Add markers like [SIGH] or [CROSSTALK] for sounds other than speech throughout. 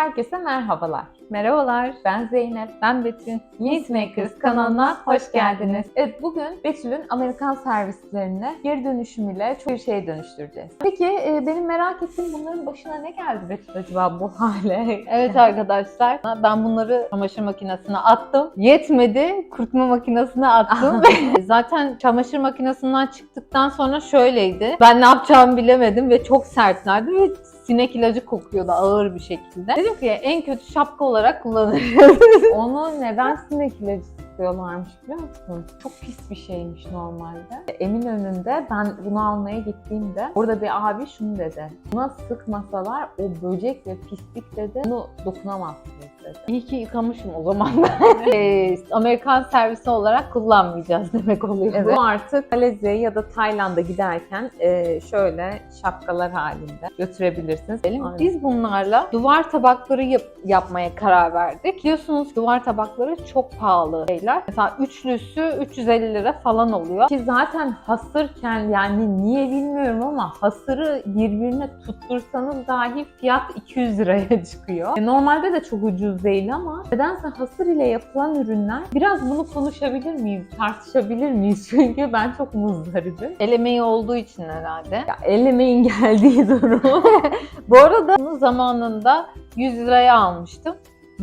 Herkese merhabalar. Merhabalar. Ben Zeynep. Ben Betül. Meat Makers kanalına hoş geldiniz. Evet bugün Betül'ün Amerikan servislerine geri dönüşümüyle çok bir şeye dönüştüreceğiz. Peki e, benim merak ettiğim bunların başına ne geldi Betül acaba bu [LAUGHS] hale? Evet arkadaşlar ben bunları çamaşır makinesine attım. Yetmedi kurutma makinesine attım. [LAUGHS] [LAUGHS] Zaten çamaşır makinesinden çıktıktan sonra şöyleydi. Ben ne yapacağımı bilemedim ve çok sertlerdi ve sinek ilacı kokuyordu ağır bir şekilde. Dedim ki en kötü şapka olarak kullanırım. [LAUGHS] Onu neden sinek ilacı sıkıyorlarmış biliyor musun? Çok pis bir şeymiş normalde. Eminönü'nde ben bunu almaya gittiğimde orada bir abi şunu dedi. Buna sıkmasalar o böcek ve pislik dedi. Bunu dokunamazsınız dedi. İyi ki yıkamışım o zaman. [LAUGHS] Ee, Amerikan servisi olarak kullanmayacağız demek oluyor. Evet. Bu artık Malezya'ya ya da Tayland'a giderken e, şöyle şapkalar halinde götürebilirsiniz. Aynen. Biz bunlarla duvar tabakları yap- yapmaya karar verdik. Biliyorsunuz duvar tabakları çok pahalı şeyler. Mesela üçlüsü 350 lira falan oluyor. Ki zaten hasırken yani niye bilmiyorum ama hasırı birbirine tuttursanız dahi fiyat 200 liraya [LAUGHS] çıkıyor. E, Normalde de çok ucuz değil ama nedense hasır ile yapılan ürünler biraz bunu konuşabilir miyiz, tartışabilir miyiz? [LAUGHS] Çünkü ben çok muzdaribim. El emeği olduğu için herhalde. Ya el emeğin [LAUGHS] geldiği durum. [LAUGHS] Bu arada bunu zamanında 100 liraya almıştım.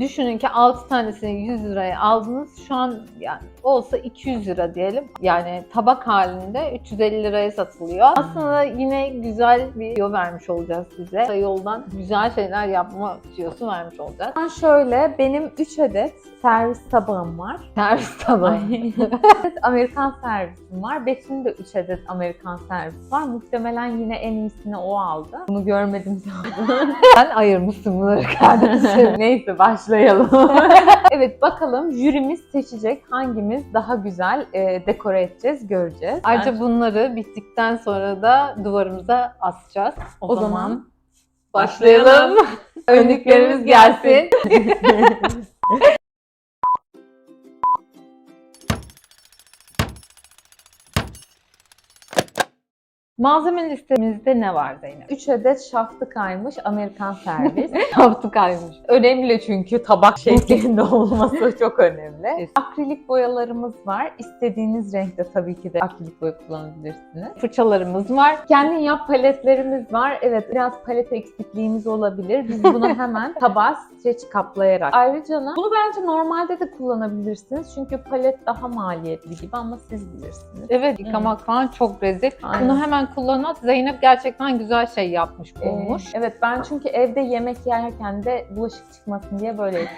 Düşünün ki 6 tanesini 100 liraya aldınız. Şu an yani olsa 200 lira diyelim. Yani tabak halinde 350 liraya satılıyor. Aslında yine güzel bir tüyo vermiş olacağız size. Yoldan güzel şeyler yapma tüyosu vermiş olacağız. Ben şöyle benim 3 adet servis tabağım var. Servis tabağı. [LAUGHS] Amerikan servisim var. Betül'ün de 3 adet Amerikan servis var. Muhtemelen yine en iyisini o aldı. Bunu görmedim zaten. [LAUGHS] Sen ayırmışsın bunları kardeşim. [LAUGHS] Neyse başlayalım. evet bakalım jürimiz seçecek hangimiz daha güzel e, dekore edeceğiz göreceğiz. Ayrıca Ben- bunları bittikten sonra da duvarımıza asacağız. O, O zaman, zaman başlayalım. [LAUGHS] Önlüklerimiz gelsin. [LAUGHS] Malzeme listemizde ne var Zeynep? 3 adet şaftı kaymış Amerikan servis. [LAUGHS] Yaptık aymış. önemli çünkü tabak şeklinde [LAUGHS] olması çok önemli. Evet. Akrilik boyalarımız var. İstediğiniz renkte tabii ki de akrilik boya kullanabilirsiniz. Fırçalarımız var. Kendin yap paletlerimiz var. Evet biraz palet eksikliğimiz olabilir. Biz bunu [LAUGHS] hemen tabağa streç kaplayarak. Ayrıca bunu bence normalde de kullanabilirsiniz. Çünkü palet daha maliyetli gibi ama siz bilirsiniz. Evet yıkamak falan çok rezil. Aynen. Bunu hemen kullanat. Zeynep gerçekten güzel şey yapmış, Ee, bulmuş. evet ben çünkü evde yemek yerken de bulaşık çıkmasın diye böyle. [LAUGHS] [LAUGHS]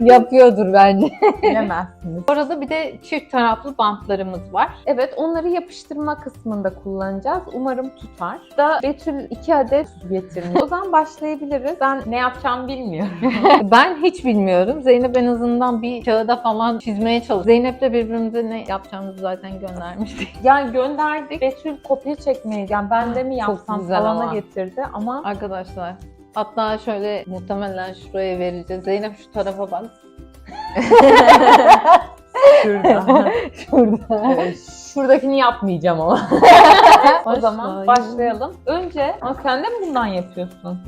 Yapıyordur bence. Bilemezsiniz. Bu arada bir de çift taraflı bantlarımız var. Evet onları yapıştırma kısmında kullanacağız. Umarım tutar. Da Betül iki adet su getirmiş. O zaman başlayabiliriz. Ben ne yapacağımı bilmiyorum. [LAUGHS] ben hiç bilmiyorum. Zeynep en azından bir kağıda falan çizmeye çalıştı. Zeynep'le birbirimize ne yapacağımızı zaten göndermiştik. Yani gönderdik. Betül kopya çekmeyi yani ben de mi yapsam güzel falana ama. getirdi ama Arkadaşlar hatta şöyle muhtemelen şuraya vereceğiz. Zeynep şu tarafa bak. şurada. Şurada. Evet, şuradakini yapmayacağım ama. [LAUGHS] o zaman Başlayalım. Önce ama sen de mi bundan yapıyorsun?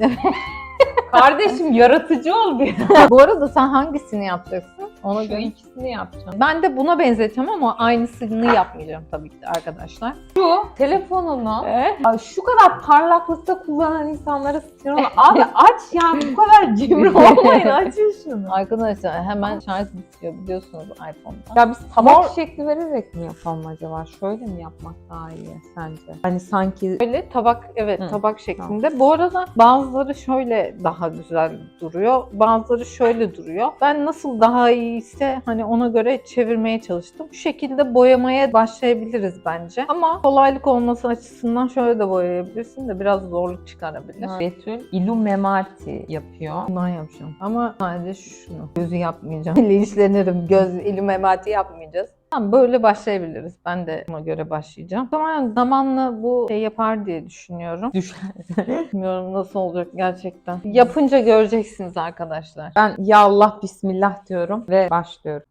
Kardeşim yaratıcı ol bir. Bu arada sen hangisini yapacaksın? Ona Şu göre. ikisini yapacağım. Ben de buna benzeteceğim ama aynısını yapmayacağım tabii ki de arkadaşlar. Şu telefonunu Ay, şu kadar parlaklıkta kullanan insanlara sıçıyorum. [LAUGHS] Abi aç ya bu kadar cimri [LAUGHS] olmayın açın şunu. Arkadaşlar hemen şarj bitiyor biliyorsunuz iPhone'da. Ya biz tabak şekli vererek mi yapalım acaba? Şöyle mi yapmak daha iyi sence? Hani sanki Böyle tabak evet Hı, tabak şeklinde. Bu arada bazıları şöyle daha güzel duruyor. Bazıları şöyle duruyor. Ben nasıl daha iyiyse hani ona göre çevirmeye çalıştım. Bu şekilde boyamaya başlayabiliriz bence. Ama kolaylık olması açısından şöyle de boyayabilirsin de biraz zorluk çıkarabilir. Betül Illumemati yapıyor. Bundan yapacağım. Ama sadece şunu. Gözü yapmayacağım. [LAUGHS] Linçlenirim. Göz, ilim emati yapmayacağız. Tamam böyle başlayabiliriz. Ben de ona göre başlayacağım. Ama zamanla bu şey yapar diye düşünüyorum. Düşer. [LAUGHS] Bilmiyorum nasıl olacak gerçekten. Yapınca göreceksiniz arkadaşlar. Ben ya Allah bismillah diyorum ve başlıyorum.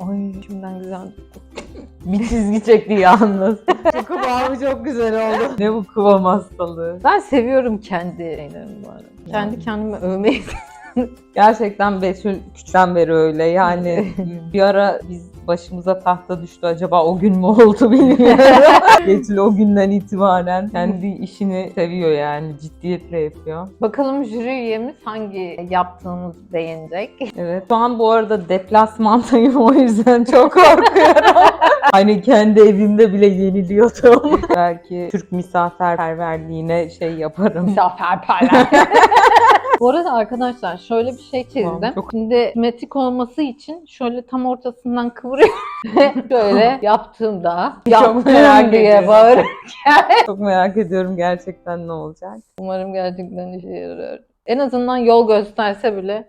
Ay şimdiden güzel. Bir çizgi çekti yalnız. [LAUGHS] Şu kıvamı çok güzel oldu. Ne bu kıvam hastalığı? Ben seviyorum kendi şeylerimi bu arada. Kendi Yani. kendime övmeyi [LAUGHS] Gerçekten Betül küçükten beri öyle. Yani [LAUGHS] bir ara biz başımıza tahta düştü. Acaba o gün mü oldu bilmiyorum. [LAUGHS] Betül o günden itibaren kendi işini seviyor yani. Ciddiyetle yapıyor. Bakalım jüri üyemiz hangi yaptığımız beğenecek. Evet. Şu an bu arada deplasmandayım o yüzden çok korkuyorum. hani kendi evimde bile yeniliyordum. Belki Türk misafirperverliğine şey yaparım. Misafirperver. Bu arada arkadaşlar şöyle bir şey çizdim. Çok- Şimdi simetrik olması için şöyle tam ortasından kıvırıyorum. [LAUGHS] Şöyle yaptığımda Çok yaptım merak diye ediyorum. bağırıyorum. [LAUGHS] Çok merak ediyorum gerçekten ne olacak. Umarım gerçekten işe yarar. En azından yol gösterse bile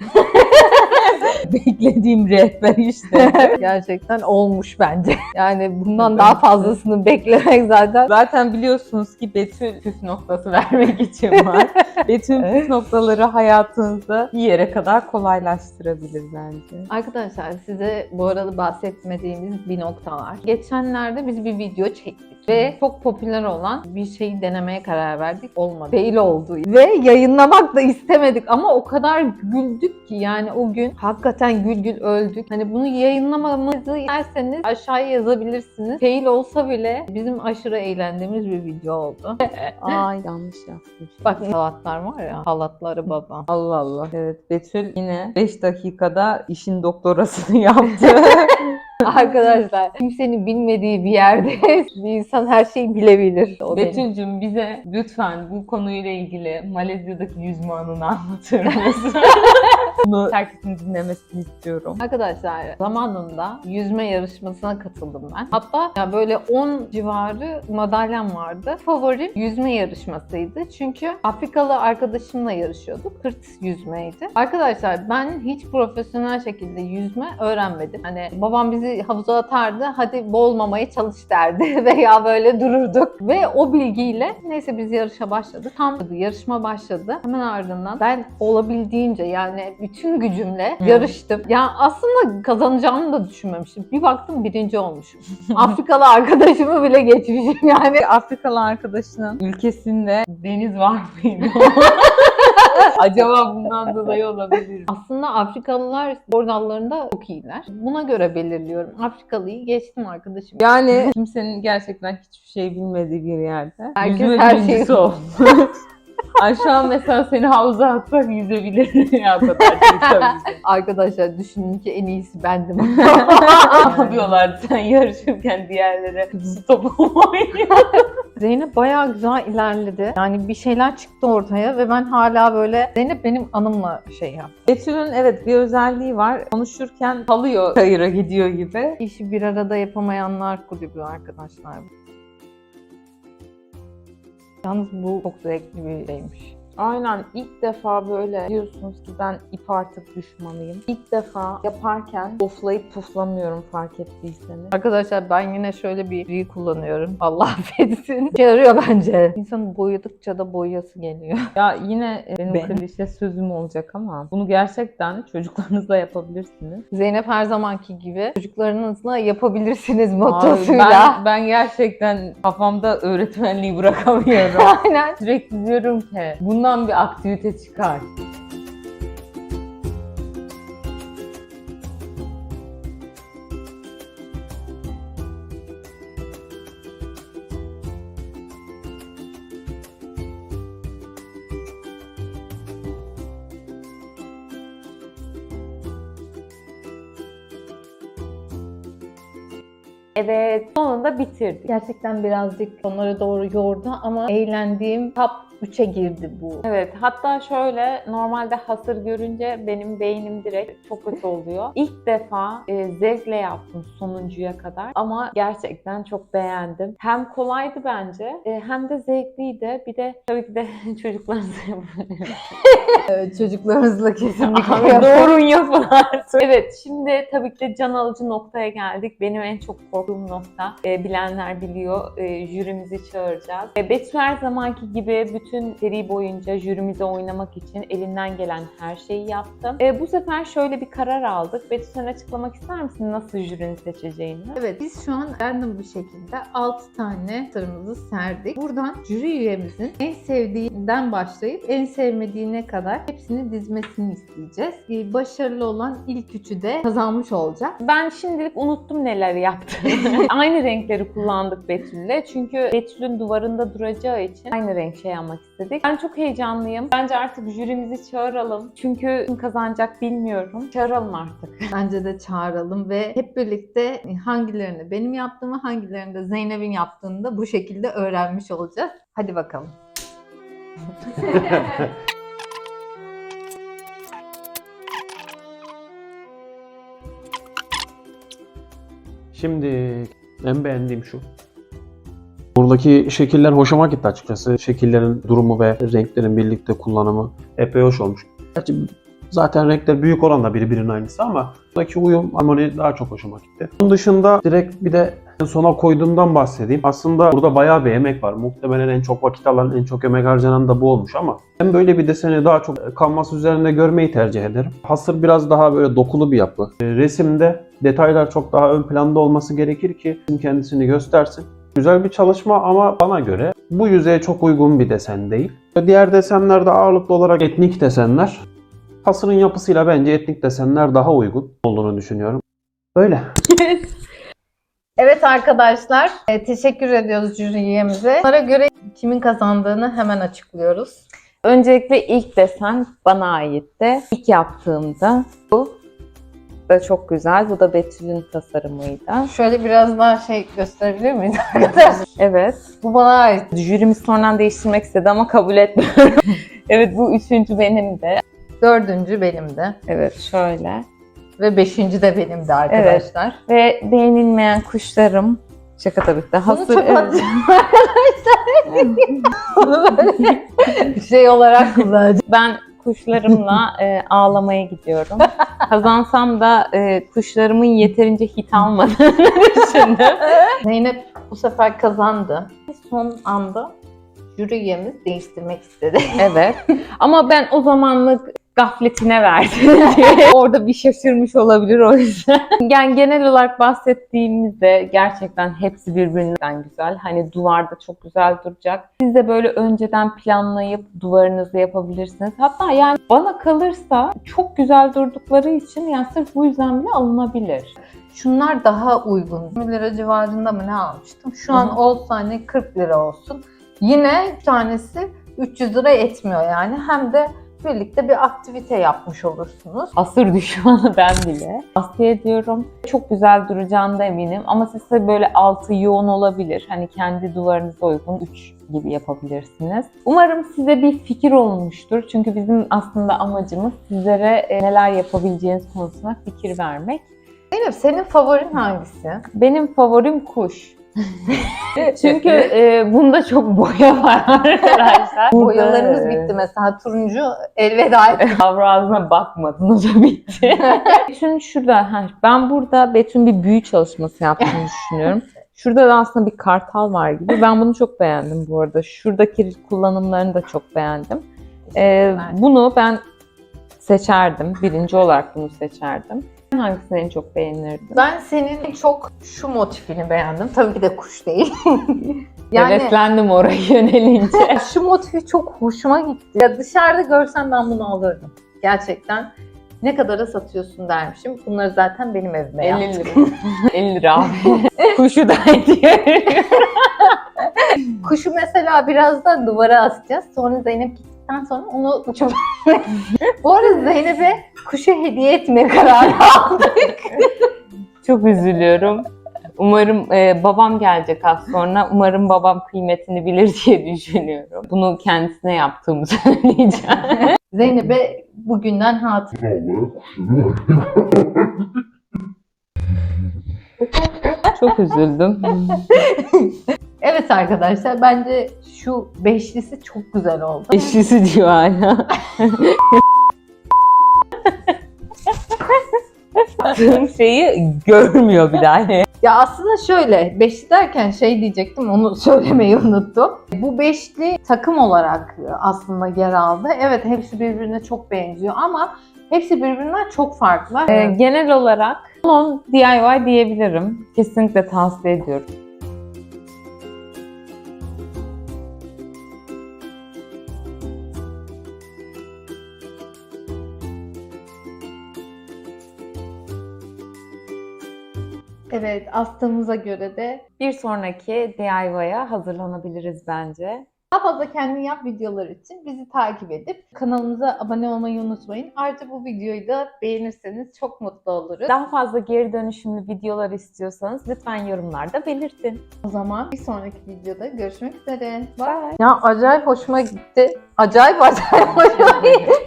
[LAUGHS] Beklediğim rehber işte. [LAUGHS] gerçekten olmuş bence. Yani bundan daha fazlasını beklemek zaten. Zaten biliyorsunuz ki Betül püf noktası [LAUGHS] vermek için var. Betül püf noktaları hayatınızda bir yere kadar kolaylaştırabilir bence. Arkadaşlar size bu arada bahsetmediğimiz bir nokta var. Geçenlerde biz bir video çektik ve çok popüler olan bir şeyi denemeye karar verdik. Olmadı. Fail oldu. Ve yayınlamak da istemedik ama o kadar güldük ki yani o gün hakikaten gül gül öldük. Hani bunu yayınlamamızı isterseniz aşağıya yazabilirsiniz. Fail olsa bile bizim aşırı eğlendiğimiz bir video oldu. [LAUGHS] Aa yanlış yapmış. Bak halatlar var ya halatları baba. Allah Allah. Evet Betül yine 5 dakikada işin doktorasını [LAUGHS] yaptı. [LAUGHS] [LAUGHS] Arkadaşlar kimsenin bilmediği bir yerde [LAUGHS] bir insan her şeyi bilebilir. O. Betül'cüm bize lütfen bu konuyla ilgili Malezya'daki yüzme anını anlatır [LAUGHS] mısın? Bunu herkesin dinlemesini istiyorum. Arkadaşlar zamanında yüzme yarışmasına katıldım ben. Hatta ya böyle 10 civarı madalyam vardı. Favorim yüzme yarışmasıydı. Çünkü Afrikalı arkadaşımla yarışıyorduk. Sırt yüzmeydi. Arkadaşlar ben hiç profesyonel şekilde yüzme öğrenmedim. Hani babam bizi havuza atardı. Hadi boğulmamaya çalış derdi. [LAUGHS] Veya böyle dururduk. Ve o bilgiyle neyse biz yarışa başladık. Tam yarışma başladı. Hemen ardından ben olabildiğince yani bütün gücümle Hı. yarıştım. Ya aslında kazanacağımı da düşünmemiştim. Bir baktım birinci olmuşum. [LAUGHS] Afrikalı arkadaşımı bile geçmişim yani. Afrikalı arkadaşının ülkesinde deniz var mıydı? [LAUGHS] Acaba bundan dolayı olabilir. Aslında Afrikalılar spor dallarında çok iyiler. Buna göre belirliyorum. Afrikalıyı geçtim arkadaşım. Yani [LAUGHS] kimsenin gerçekten hiçbir şey bilmediği bir yerde. Herkes her şeyi- ol. Ay şu an mesela seni havuza atsak yüzebilir [LAUGHS] ya. Arkadaşlar düşünün ki en iyisi bendim. [LAUGHS] Ne yapıyorlar sen yarışırken diğerleri stop oynuyor. Zeynep bayağı güzel ilerledi. Yani bir şeyler çıktı ortaya ve ben hala böyle Zeynep benim anımla şey yap. Betül'ün evet bir özelliği var. Konuşurken kalıyor kayıra gidiyor gibi. İşi bir arada yapamayanlar kulübü arkadaşlar. Yalnız bu çok zevkli bir şeymiş. Aynen ilk defa böyle diyorsunuz ki ben ip artık düşmanıyım. İlk defa yaparken oflayıp puflamıyorum fark ettiyseniz. Arkadaşlar ben yine şöyle bir şey kullanıyorum. Allah [LAUGHS] affetsin. İşe yarıyor bence. İnsanın boyadıkça da boyası geliyor. Ya yine benim Ben- klişe sözüm olacak ama bunu gerçekten çocuklarınızla yapabilirsiniz. Zeynep her zamanki gibi çocuklarınızla yapabilirsiniz Abi mottosuyla. ben, ben gerçekten kafamda öğretmenliği bırakamıyorum. [LAUGHS] Aynen. Sürekli diyorum ki bundan bir aktivite çıkar. Evet, sonunda bitirdik. Gerçekten birazcık onlara doğru yordu ama eğlendiğim top 3'e girdi bu. Evet, hatta şöyle normalde hasır görünce benim beynim direkt çok kötü oluyor. [LAUGHS] İlk defa e, zevkle yaptım sonuncuya kadar ama gerçekten çok beğendim. Hem kolaydı bence e, hem de zevkliydi. Bir de tabii ki de [LAUGHS] yapın. [LAUGHS] Evet, çocuklarımızla kesinlikle yapalım. doğrun yapın artık. [LAUGHS] Evet şimdi tabii ki de can alıcı noktaya geldik. Benim en çok korktuğum nokta. E, bilenler biliyor. E, jürimizi çağıracağız. E, Betül her zamanki gibi bütün seri boyunca jürimize oynamak için elinden gelen her şeyi yaptı. E, bu sefer şöyle bir karar aldık. Betül sen açıklamak ister misin nasıl jürini seçeceğini? Evet biz şu an random bir şekilde 6 tane sırımızı serdik. Buradan jüri üyemizin en sevdiğinden başlayıp en sevmediğine kadar hepsini dizmesini isteyeceğiz. Ee, Başarılı olan ilk üçü de kazanmış olacak. Ben şimdilik unuttum neler yaptım. [LAUGHS] aynı renkleri kullandık Betül'le. Çünkü Betül'ün duvarında duracağı için aynı renk şey almak istedik. Ben çok heyecanlıyım. Bence artık jürimizi çağıralım. Çünkü kim kazanacak bilmiyorum. Çağıralım artık. [LAUGHS] Bence de çağıralım ve hep birlikte hangilerini benim yaptığımı hangilerini de Zeynep'in yaptığını da bu şekilde öğrenmiş olacağız. Hadi bakalım. [LAUGHS] Şimdi en beğendiğim şu. Buradaki şekiller hoşuma gitti açıkçası. Şekillerin durumu ve renklerin birlikte kullanımı epey hoş olmuş. Gerçi zaten renkler büyük oranda birbirinin aynısı ama buradaki uyum harmoni daha çok hoşuma gitti. Bunun dışında direkt bir de sona koyduğumdan bahsedeyim. Aslında burada bayağı bir emek var. Muhtemelen en çok vakit alan, en çok emek harcanan da bu olmuş ama ben böyle bir deseni daha çok kanvas üzerinde görmeyi tercih ederim. Hasır biraz daha böyle dokulu bir yapı. E, Resimde detaylar çok daha ön planda olması gerekir ki kendisini göstersin. Güzel bir çalışma ama bana göre bu yüzeye çok uygun bir desen değil. Diğer desenlerde ağırlıklı olarak etnik desenler. Hasırın yapısıyla bence etnik desenler daha uygun olduğunu düşünüyorum. Böyle. [LAUGHS] Evet arkadaşlar, e, teşekkür ediyoruz jüri üyemize. Onlara göre kimin kazandığını hemen açıklıyoruz. Öncelikle ilk desen bana aitti. İlk yaptığımda bu da çok güzel. Bu da Betül'ün tasarımıydı. Şöyle biraz daha şey gösterebilir miyiz [LAUGHS] arkadaşlar? Evet. Bu bana ait. Jürimiz sonradan değiştirmek istedi ama kabul etmiyorum. [LAUGHS] evet bu üçüncü benim de. Dördüncü benim de. Evet şöyle. Ve beşinci de benim de arkadaşlar. Ve beğenilmeyen kuşlarım. Şaka tabii ki de. Bunu Hasır, çok evet. arkadaşlar. Bunu böyle şey olarak kullanacağım. Ben kuşlarımla e, ağlamaya gidiyorum. Kazansam da e, kuşlarımın yeterince hit almadığını [LAUGHS] düşündüm. Zeynep bu sefer kazandı. Son anda jüri üyemiz değiştirmek istedi. Evet. Ama ben o zamanlık gafletine verdim diye. [LAUGHS] [LAUGHS] Orada bir şaşırmış olabilir o yüzden. [LAUGHS] Yani genel olarak bahsettiğimizde gerçekten hepsi birbirinden güzel. Hani duvarda çok güzel duracak. Siz de böyle önceden planlayıp duvarınızı yapabilirsiniz. Hatta yani bana kalırsa çok güzel durdukları için yani sırf bu yüzden bile alınabilir. Şunlar daha uygun. 20 lira civarında mı ne almıştım? Şu an olsa hani 40 lira olsun. Yine bir tanesi 300 lira etmiyor yani. Hem de birlikte bir aktivite yapmış olursunuz. Asır düşmanı [LAUGHS] ben bile. Tavsiye ediyorum. Çok güzel duracağını da eminim. Ama siz tabii böyle altı yoğun olabilir. Hani kendi duvarınıza uygun 3 gibi yapabilirsiniz. Umarım size bir fikir olmuştur. Çünkü bizim aslında amacımız sizlere e, neler yapabileceğiniz konusunda fikir vermek. Zeynep senin favorin hangisi? Benim favorim kuş. [LAUGHS] Çünkü e, bunda çok boya var [LAUGHS] arkadaşlar. Boyalarımız bitti mesela turuncu elveda etti. [LAUGHS] Avrasına bakmadın o da bitti. Betün şurada, ha, ben burada Betün bir büyü çalışması yaptığını düşünüyorum. Şurada da aslında bir kartal var gibi. Ben bunu çok beğendim bu arada. Şuradaki kullanımlarını da çok beğendim. Ee, bunu ben seçerdim. Birinci olarak bunu seçerdim. Hangisini en çok beğenirdin? Ben senin çok şu motifini beğendim. Tabii ki de kuş değil. [LAUGHS] yani Heveslendim oraya yönelince. [LAUGHS] şu motifi çok hoşuma gitti. Ya dışarıda görsem ben bunu alırdım. Gerçekten ne kadara satıyorsun dermişim. Bunları zaten benim evime 50 yaptım. lira. [LAUGHS] 50 lira abi. Kuşu da hediye. Kuşu mesela birazdan duvara asacağız. Sonra Zeynep gittikten sonra onu uçup... [LAUGHS] Bu arada Zeynep'e kuşu hediye etmeye kararı aldık. [LAUGHS] Çok üzülüyorum. Umarım e, babam gelecek az sonra. Umarım babam kıymetini bilir diye düşünüyorum. Bunu kendisine yaptığımı [LAUGHS] söyleyeceğim. Zeynep'e bugünden hatıra. Çok üzüldüm. Evet arkadaşlar bence şu beşlisi çok güzel oldu. Eşlisi diyor hala. Yaptığım şeyi görmüyor bir daha. Ya aslında şöyle, beşli derken şey diyecektim, onu söylemeyi unuttum. Bu beşli takım olarak aslında yer aldı. Evet hepsi birbirine çok benziyor ama hepsi birbirinden çok farklı. Ee, genel olarak salon DIY diyebilirim. Kesinlikle tavsiye ediyorum. Astığımıza göre de Bir sonraki DIY'a hazırlanabiliriz bence. Daha fazla kendin yap videolar için bizi takip edip kanalımıza abone olmayı unutmayın. Ayrıca bu videoyu da beğenirseniz çok mutlu oluruz. Daha fazla geri dönüşümlü videolar istiyorsanız lütfen yorumlarda belirtin. O zaman bir sonraki videoda görüşmek üzere. Bye. Ya acayip hoşuma gitti. Acayip acayip [LAUGHS] hoşuma gitti. [LAUGHS]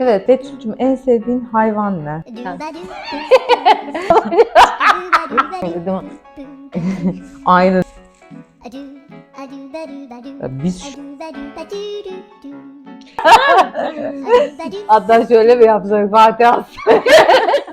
Evet Betül'cüm en sevdiğin hayvan ne? Biz Hatta şöyle bir yapsak Fatih [LAUGHS]